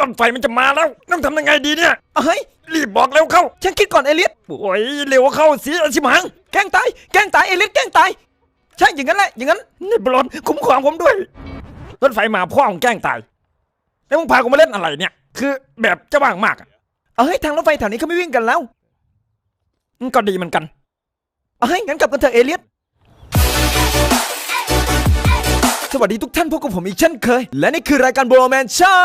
รถไฟมันจะมาแล้ว ต้องทำยังไงดีเนี่ยเฮ้ยรีบบอกเร็วเข้า ฉันคิดก่อนเอเลียสโอ้ยเร็วเข้าสิอาชิมังแกล้งตายแกล้งตายเอเลียสแกล้งตายใช่อย่างนั้นแหละอย่างนั้นนี่บอลคุ้มครองผมด้วย รถไฟมาพ่อของแกล้งตายแล้วมึงพากูมาเล่นอะไรเนี่ย คือแบบจะว่างมากอะเฮ้ยทางรถไฟแถวนี้เขาไม่วิ่งกันแล้วมันก็ดีเหมือนกันเฮ้ยงั้นกลับกันเถอะเอเลียส สวัสดีทุกท่านพบกับผมอีกเช่นเคย และนี่คือรายการโบรแมนชั่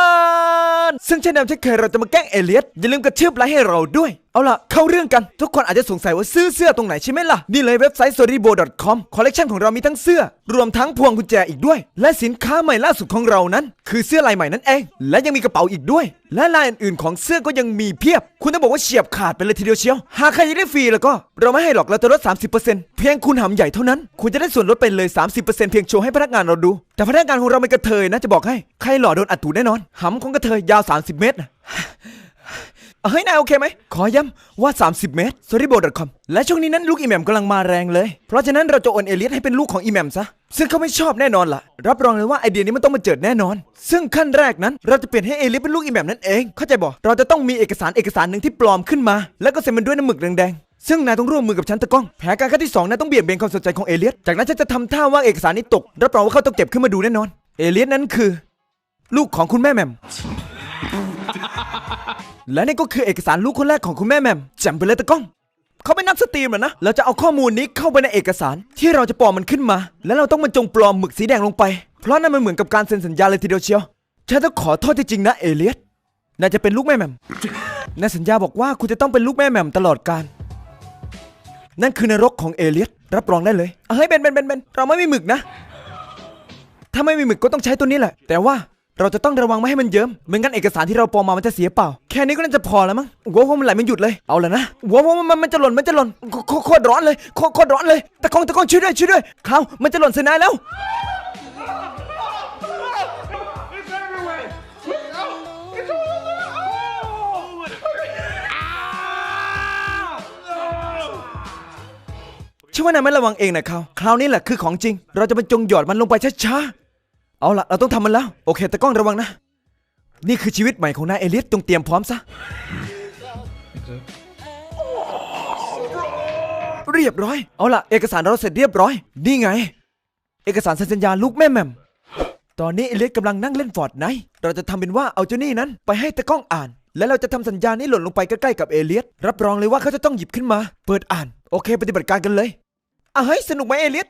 นซึ่งเช่นเดิมเช่นเคยเราจะมาแกล้งเอเลียสอย่าลืมกระชืบไลค์ให้เราด้วย เอาล่ะ เข้าเรื่องกัน ทุกคนอาจจะสงสัยว่าซื้อเสื้อตรงไหนใช่ไหมล่ะ นี่เลยเว็บไซต์ storybo.com คอลเลกชันของเรามีทั้งเสื้อ รวมทั้งพวงกุญแจอีกด้วย และสินค้าใหม่ล่าสุดของเรานั้น คือเสื้อลายใหม่นั่นเอง และยังมีกระเป๋าอีกด้วย และลายอื่นๆของเสื้อก็ยังมีเพียบ คุณต้องบอกว่าเฉียบขาดไปเลยทีเดียวเชียว หากใครอยากได้ฟรีแล้วก็ เราไม่ให้หรอกเราจะลด 30%เพียงคุณหำใหญ่เท่านั้น คุณจะได้ส่วนลดไปเลย 30%เพียงโชว์ให้พนักงานเราดู แต่พนักงานของเราเป็นกระเทยนะจะบอกให้ ใครหล่อโดนอัดถูแน่นอนหำของกระเทยยาว 30 เมตรนะ เฮ้ยนายโอเคไหม ขอย้ำว่า 30 เมตร s o r r y b o c o m และช่วงนี้นั้นลูกอีแมมกำลังมาแรงเลย เพราะฉะนั้นเราจะโอนเอเลียสให้เป็นลูกของอีแมมซะ ซึ่งเขาไม่ชอบแน่นอนล่ะ รับรองเลยว่าไอเดียนี้มันต้องมาเจิดแน่นอน ซึ่งขั้นแรกนั้น เราจะเปลี่ยนให้เอเลียสเป็นลูกอีแมมนั่นเอง เข้าใจบอกเราจะต้องมีเอกสารเอกสารหนึ่งที่ปลอมขึ้นมา แล้วก็เซ็นมันด้วยน้ำหมึกแดงๆซึ่งนายต้องร่วมมือกับฉันตะก้อง แผนการขั้นที่สองนายต้องเบี่ยงเบนความสนใจของเอเลียส จากนั้นฉันจะทำท่าว่าเอกสารนี้ตก รับรองว่าเขาต้องเก็บขึ้นมาดูแน่นอน เอเลียสนั้นคือ ลูกของคุณแม่แมม และนี่ก็คือเอกสารลูกคนแรกของคุณแม่แหม่มจำไปเลยตะก้อง เขาเป็นนักสตรีมเหรอนะ เราจะเอาข้อมูลนี้เข้าไปในเอกสารที่เราจะปลอมมันขึ้นมา แล้วเราต้องบรรจงปลอมหมึกสีแดงลงไป เพราะนั่นมันเหมือนกับการเซ็นสัญญาเลยทีเดียวเชียวฉันต้องขอโทษจริงๆนะเอเลียสน่าจะเป็นลูกแม่แมมในสัญญาบอกว่าคุณจะต้องเป็นลูกแม่แมมตลอดกาลนั่นคือนรกของเอเลียสรับรองได้เลยเฮ้ยเบนเบนเบนเบนเราไม่มีหมึกนะ ถ้าไม่มีหมึกก็ต้องใช้ตัวนี้แหละ แต่ว่า เราจะต้องระวังไม่ให้มันเยิ้มไม่งั้นเอกสารที่เราปลอมมามันจะเสียเปล่า แค่นี้ก็น่าจะพอแล้วมั้งหัวผมมันไหลไม่หยุดเลย เอาละนะหัวผมมันมันจะหล่นมันจะหล่นโคตรร้อนเลยโคตรร้อนเลยตะกองตะกองช่วยด้วยช่วยด้วยเขามันจะหล่นใส่นายแล้วช่วยว่านายไม่ระวังเองนะเขาคราวนี้แหละคือของจริง เราจะบรรจงหยอดมันลงไปช้าๆ เอาละเราต้องทำมันแล้ว โอเค แต่กล้องระวังนะ นี่คือชีวิตใหม่ของนายเอเลียสต้องเตรียมพร้อมซะ เรียบร้อย เอาละเอกสารเราเสร็จเรียบร้อย นี่ไง เอกสารสัญญาลูกแม่แมมตอนนี้เอเลียสกำลังนั่งเล่นฟอร์ดไนเราจะทำเป็นว่าเอาเจ้านี่นั้น ไปให้ตะกล้องอ่าน แล้วเราจะทำสัญญานี้หล่นลงไปใกล้ๆกับเอเลียสรับรองเลยว่าเขาจะต้องหยิบขึ้นมา เปิดอ่าน โอเค ปฏิบัติการกันเลยอะเฮ้ยสนุกไหมเอเลียส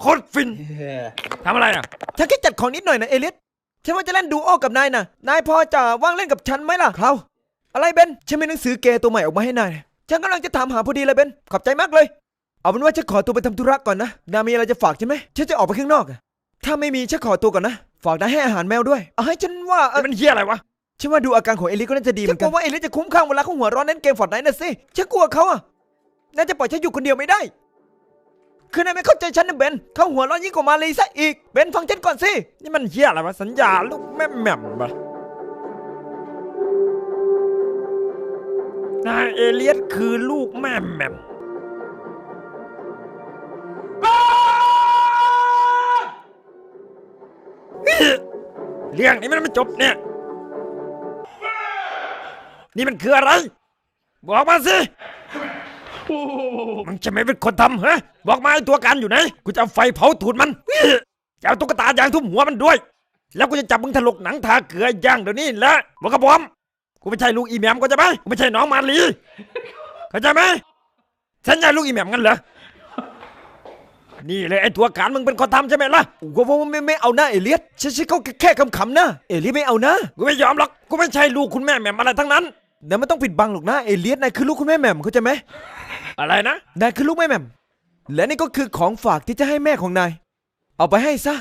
โคตรฟินทำอะไรอะฉันแค่จัดของนิดหน่อยนะเอเลียสฉันว่าจะเล่นดูโอกับนายนะนายพอจะว่างเล่นกับฉันไหมล่ะคราวอะไรเบนฉันมีหนังสือเกย์ตัวใหม่ออกมาให้นายฉันกำลังจะถามหาพอดีเลยเบนขอบใจมากเลย เอาเป็นว่าฉันขอตัวไปทำธุระก่อนนะนายมีอะไรจะฝากใช่ไหมฉันจะออกไปข้างนอกอะถ้าไม่มีฉันขอตัวก่อนนะฝากนายให้อาหารแมวด้วยเอาให้ฉันว่าเออมันเฮียอะไรวะฉันว่าดูอาการของเอลิก็น่าจะดีเหมือนกันฉันกลัวว่าเอลิจะคุ้มข้างเวลาเขาหัวร้อนเล่นเกมฟอร์ดไนท์น่ะสิฉันกลัวเขาอะน่าจะปล่อยฉันอยู่คนเดียวไม่ได้ คือนายไม่เข้าใจฉันนะเบนเขาหัวร้อนยิ่งกว่ามาเลยซะอีก เบนฟังฉันก่อนสิ นี่มันเฮี้ยอะไรวะสัญญาลูกแม่แหม่มปะนายเอเลียสคือลูกแม่แหม่มเรื่องนี้มันไม่จบเนี่ย นี่มันคืออะไร บอกมาสิ มันจะไม่เป็นคนทำฮะ บอกมาไอ้ตัวการอยู่ไหน กูจะเอาไฟเผาตูดมัน จะเอาตุ๊กตายางทุบหัวมันด้วย แล้วกูจะจับมึงถลกหนังทาเกลือย่างเดี๋ยวนี้แหละบอกกับผมกูไม่ใช่ลูกอีแหมมก็จะไหมกูไม่ใช่น้องมาลีเข้าใจไหมฉันใช่ลูกอีแหมมกันเหรอนี่เลยไอ้ตัวการมึงเป็นคนทำใช่ไหมล่ะกูว่าไม่ไม่เอาหน้าเอเลียสฉันฉันเขาแค่คำๆนะเอเลียสไม่เอานะกูไม่ยอมหรอกกูไม่ใช่ลูกคุณแม่แหม่มอะไรทั้งนั้นนายวไม่ต้องปิดบังหรอกนะเอเลียสนายคือลูกคุณแม่แหม่มเข้าใจไหม อะไรนะ นายคือลูกแม่แหม่มและนี่ก็คือของฝากที่จะให้แม่ของนาย เอาไปให้ซะ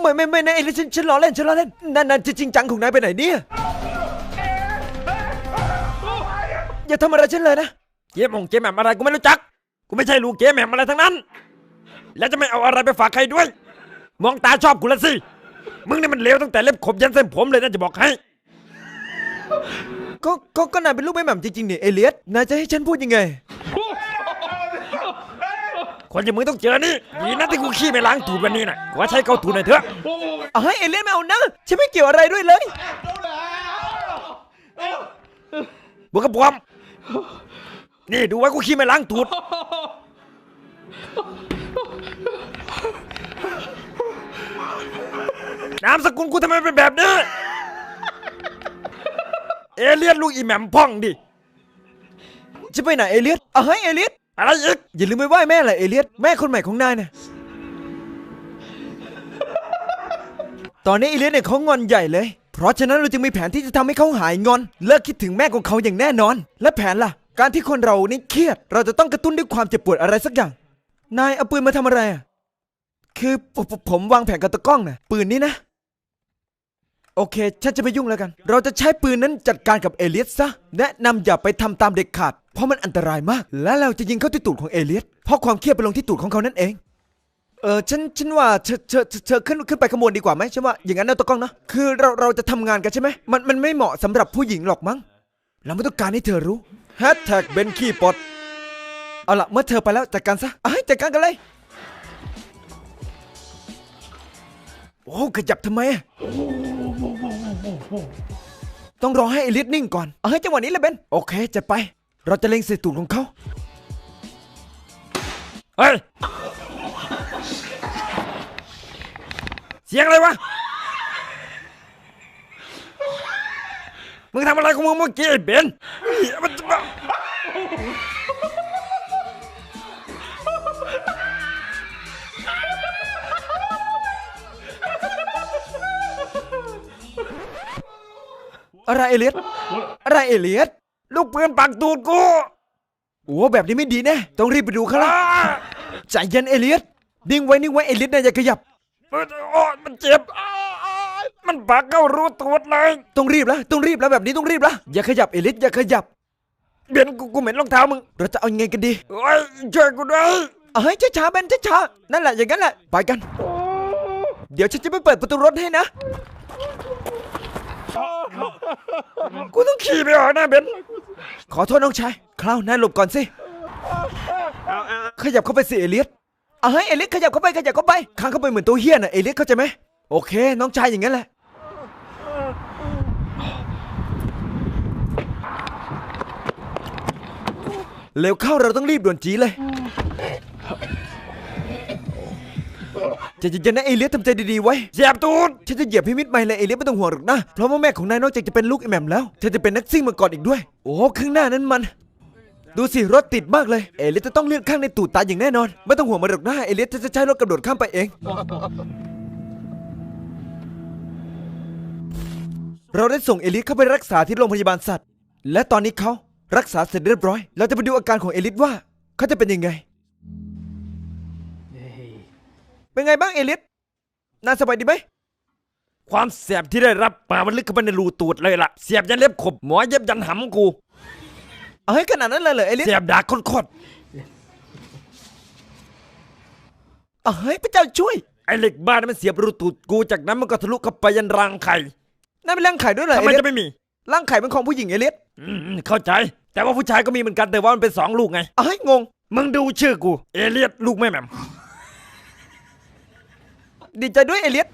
ไม่ไม่ไม่นายเอเลียสฉันฉันล้อเล่นฉันล้อเล่นนั่นนั่นจะจริงจังของนายไปไหนเนี่ย อย่าทำอะไรฉันเลยนะ เจ๊มงเจ๊แหม่มอะไรกูไม่รู้จัก กูไม่ใช่ลูกเจ๊แหม่มอะไรทั้งนั้น แล้วจะไม่เอาอะไรไปฝากใครด้วย มองตาชอบกูละสิ มึงนี่มันเลวตั้งแต่เล็บขบยันเส้นผมเลยนะจะบอกให้ ก็ก็ก็นายเป็นลูกแม่แหม่มจริงๆเนี่ยเอเลียสนายจะให้ฉันพูดยังไง คนอย่างมึงต้องเจอนี่ดีนะที่กูขี้ไม่ล้างตูดวันนี้น่ะกูว่าใช้เกาตูดหน่อยเถอะเอาให้เอเลียสไม่เอานะฉันไม่เกี่ยวอะไรด้วยเลยบุกกระบอมนี่ดูไว้กูขี้ไม่ล้างตูดนามสกุลกูทำไมเป็นแบบนี้ เอเลียนลูกอีแหม่มพ่องดิจะไปไหนเอเลียสเอาให้เอเลียสอะไรอีกอย่าลืมไปไหว้แม่แหละเอเลียสแม่คนใหม่ของนายนี่ยตอนนี้เอเลียสเนี่ยเขางอนใหญ่เลย เพราะฉะนั้นเราจึงมีแผนที่จะทำให้เขาหายงอน เลิกคิดถึงแม่ของเขาอย่างแน่นอน และแผนล่ะ การที่คนเรานี่เครียด เราจะต้องกระตุ้นด้วยความเจ็บปวดอะไรสักอย่าง นายเอาปืนมาทำอะไรอะคือผมผมผมวางแผนกับตะกล้องนะปืนนี้นะ โอเค ฉันจะไม่ยุ่งแล้วกัน เราจะใช้ปืนนั้นจัดการกับเอเลียสซะ แนะนำอย่าไปทำตามเด็กขาด เพราะมันอันตรายมาก และเราจะยิงเข้าที่ตูดของเอเลียส เพราะความเครียดไปลงที่ตูดของเขานั่นเอง เออฉัน ฉันว่าเธอเธอเธอเธอขึ้น ขึ้นไปขางบวนดีกว่าไหมฉันว่า อย่างนั้นนะตะกล้องนะ คือเรา เราจะทำงานกันใช่ไหม มัน มันไม่เหมาะสำหรับผู้หญิงหรอกมั้ง เราไม่ต้องการให้เธอรู้แฮชแท็กเบนขี้ปดเอาล่ะเมื่อเธอไปแล้วจัดการซะเอาให้จัดการกันเลย โอ้ขยับทำไม ต้องรอให้เอลิสนิ่งก่อน เอาให้จังหวะนี้เลยเบน โอเค จะไป เราจะเล็งใส่ตูดของเขา เฮ้ย เสียงอะไรวะ มึงทำอะไรของมึงเมื่อกี้ไอ้เบนมันจะ อะไรเอลิสอะไรเอลิสลูกปืนปักตูดกูโอ้แบบนี้ไม่ดีแน่ต้องรีบไปดูเขาละอ้าใจเย็นเอลิสนิ่งไว้นิ่งไว้เอลิสนะอย่าขยับมันโอ้มันเจ็บอ้าอ้ามันปักเข้ารูตูดเลยต้องรีบแล้วต้องรีบแล้วแบบนี้ต้องรีบแล้วอย่าขยับเอลิสอย่าขยับเบนกูกูเหม็นรองเท้ามึงเราจะเอายังไงกันดีโอ้ยช่วยกูด้วยเอาให้ช้าๆเบนช้าๆนั่นแหละอย่างนั้นแหละไปกัน เดี๋ยวฉันจะไปเปิดประตูรถให้นะ กูต้องขี่ไปออกหน้าเบนขอโทษน้องชายคราวนาหลบก่อนสิ ขยับเข้าไปสิเอเลียสเอาให้เอเลียสขยับเข้าไปขยับเข้าไปค้างเข้าไปเหมือนตัวเฮี้ยน่ะเอเลียสเข้าใจไหมโอเค น้องชายอย่างนั้นแหละ เร็วเข้าเราต้องรีบด่วนจีเลย ใจะเย็นๆนะเอเลียสทำใจดีๆไว้เสียบตูดฉันจะเหยียบพี่มิดไม่เลยเอเลียสไม่ต้องห่วงหรอกนะ เพราะว่าแม่ของนายนอกจากจะเป็นลูกไอแหม่มแล้วเธอจะเป็นนักซิ่งมาก่อนอีกด้วย โอ้ข้างหน้านั้นมัน ดูสิรถติดมากเลย เอเลียสจะต้องเลื่อนข้างในตูดตายอย่างแน่นอน ไม่ต้องห่วงมันหรอกนะเอเลียสจะใช้รถกระโดดข้ามไปเอง เราได้ส่งเอเลียสเข้าไปรักษาที่โรงพยาบาลสัตว์ และตอนนี้เขารักษาเสร็จเรียบร้อย เราจะไปดูอาการของเอเลียสว่าเขาจะเป็นยังไง เป็นไงบ้างเอเลียสน่าสบายดีไหมความแสบที่ได้รับมามันลึกเข้าไปในรูตูดเลยล่ะ เสียบยันเล็บขบหมอเย็บยันหำกู เอาให้ขนาดนั้นเลยเหรอเอเลียสเสียบดากโคตรเอาให้พระเจ้าช่วยๆไอ้เหล็กบ้านนนมันเสียบรูตูดกูจากนั้นมันก็ทะลุเข้าไปยันรังไข่นั่นเป็นร่างไข่ด้วยเหรอทำเอไมเลียจะสไม่มีร่างไข่เป็นของผู้หญิงเอเลียสอืมเข้าใจ แต่ว่าผู้ชายก็มีเหมือนกันแต่ว่ามันเป็นสองลูกไงเอาให้งง มึงดูชื่อกู เอเลียดลูกแม่แหม่ม ดีใจด้วยเอเลียส